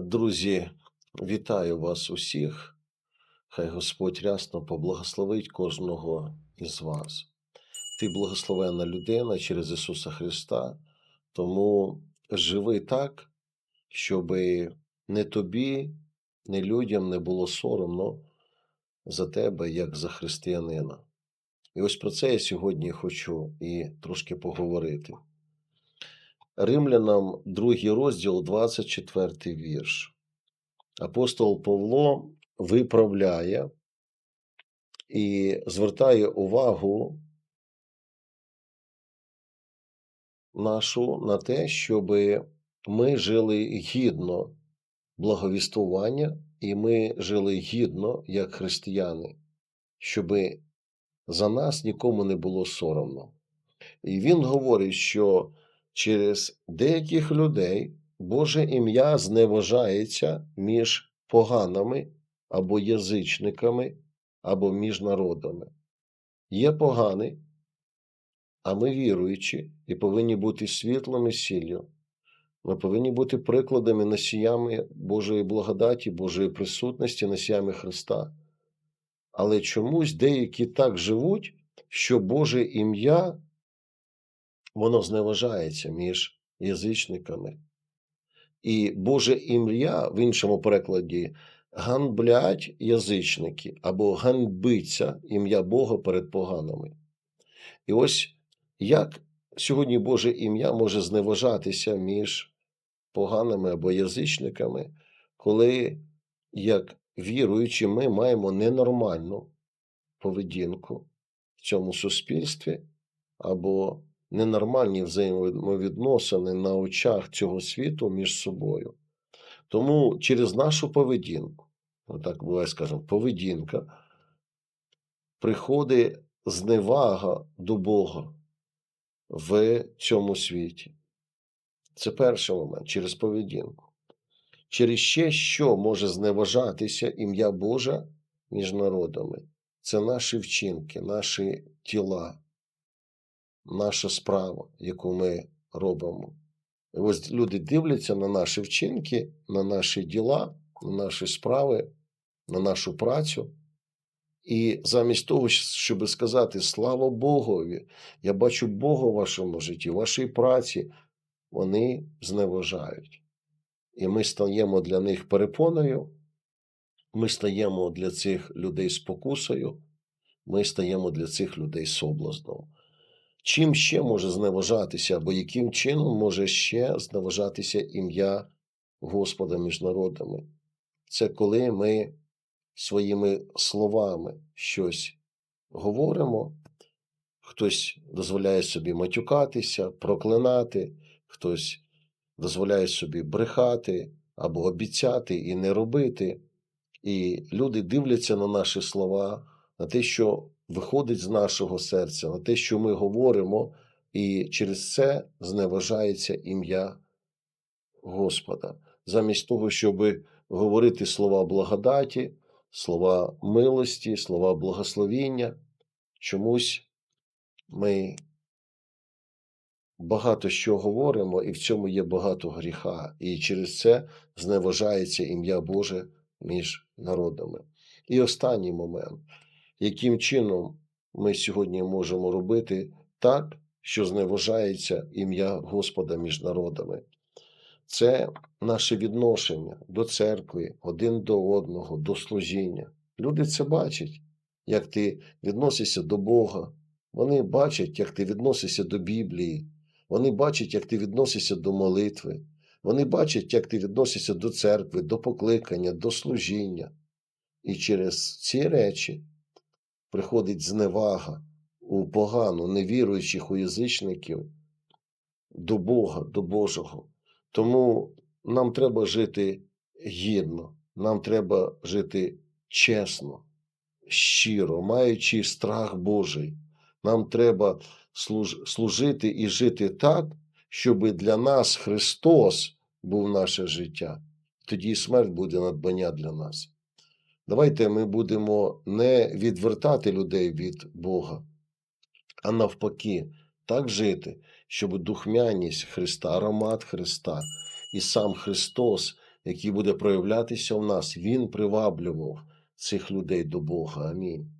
Друзі, вітаю вас усіх. Хай Господь рясно поблагословить кожного із вас. Ти благословенна людина через Ісуса Христа, тому живи так, щоб не тобі, не людям не було соромно за тебе, як за християнина. І ось про це я сьогодні хочу і трошки поговорити. Римлянам, другий розділ, 24 вірш. Апостол Павло виправляє і звертає увагу нашу на те, щоб ми жили гідно благовістування, і ми жили гідно як християни, щоб за нас нікому не було соромно. І він говорить, що через деяких людей Боже ім'я зневажається між поганими або язичниками, або між народами. Є поганий, а ми віруючі і повинні бути світлом і сіллю. Ми повинні бути прикладами носіями Божої благодаті, Божої присутності, носіями Христа. Але чомусь деякі так живуть, що Боже ім'я воно зневажається між язичниками. І Боже ім'я в іншому перекладі ганблять язичники або ганьбиться ім'я Бога перед поганими. І ось як сьогодні Боже ім'я може зневажатися між поганими або язичниками, коли, як віруючі, ми маємо ненормальну поведінку в цьому суспільстві або ненормальні взаємовідносини на очах цього світу між собою. Тому через нашу поведінку, так буває, скажемо, поведінка, приходить зневага до Бога в цьому світі. Це перший момент через поведінку. Через ще що може зневажатися ім'я Боже між народами? Це наші вчинки, наші тіла, наша справа, яку ми робимо. І ось люди дивляться на наші вчинки, на наші діла, на наші справи, на нашу працю. І замість того, щоб сказати слава Богові, я бачу Бога в вашому житті, в вашій праці, вони зневажають. І ми стаємо для них перепоною, ми стаємо для цих людей спокусою, ми стаємо для цих людей соблазном. Чим ще може зневажатися, або яким чином може ще зневажатися ім'я Господа між народами? Це коли ми своїми словами щось говоримо, хтось дозволяє собі матюкатися, проклинати, хтось дозволяє собі брехати або обіцяти і не робити. І люди дивляться на наші слова, на те, що виходить з нашого серця, на те, що ми говоримо, і через це зневажається ім'я Господа. Замість того, щоб говорити слова благодаті, слова милості, слова благословіння, чомусь ми багато що говоримо, і в цьому є багато гріха, і через це зневажається ім'я Боже між народами. І останній момент яким чином ми сьогодні можемо робити так, що зневажається ім'я Господа між народами. Це наше відношення до церкви, один до одного, до служіння. Люди це бачать, як ти відносишся до Бога. Вони бачать, як ти відносишся до Біблії. Вони бачать, як ти відносишся до молитви. Вони бачать, як ти відносишся до церкви, до покликання, до служіння. І через ці речі приходить зневага у погану, невіруючих у язичників до Бога, до Божого. Тому нам треба жити гідно, нам треба жити чесно, щиро, маючи страх Божий. Нам треба служити і жити так, щоб для нас Христос був наше життя. Тоді смерть буде надбання для нас. Давайте ми будемо не відвертати людей від Бога, а навпаки, так жити, щоб духмяність Христа, аромат Христа і сам Христос який буде проявлятися в нас. Він приваблював цих людей до Бога. Амінь.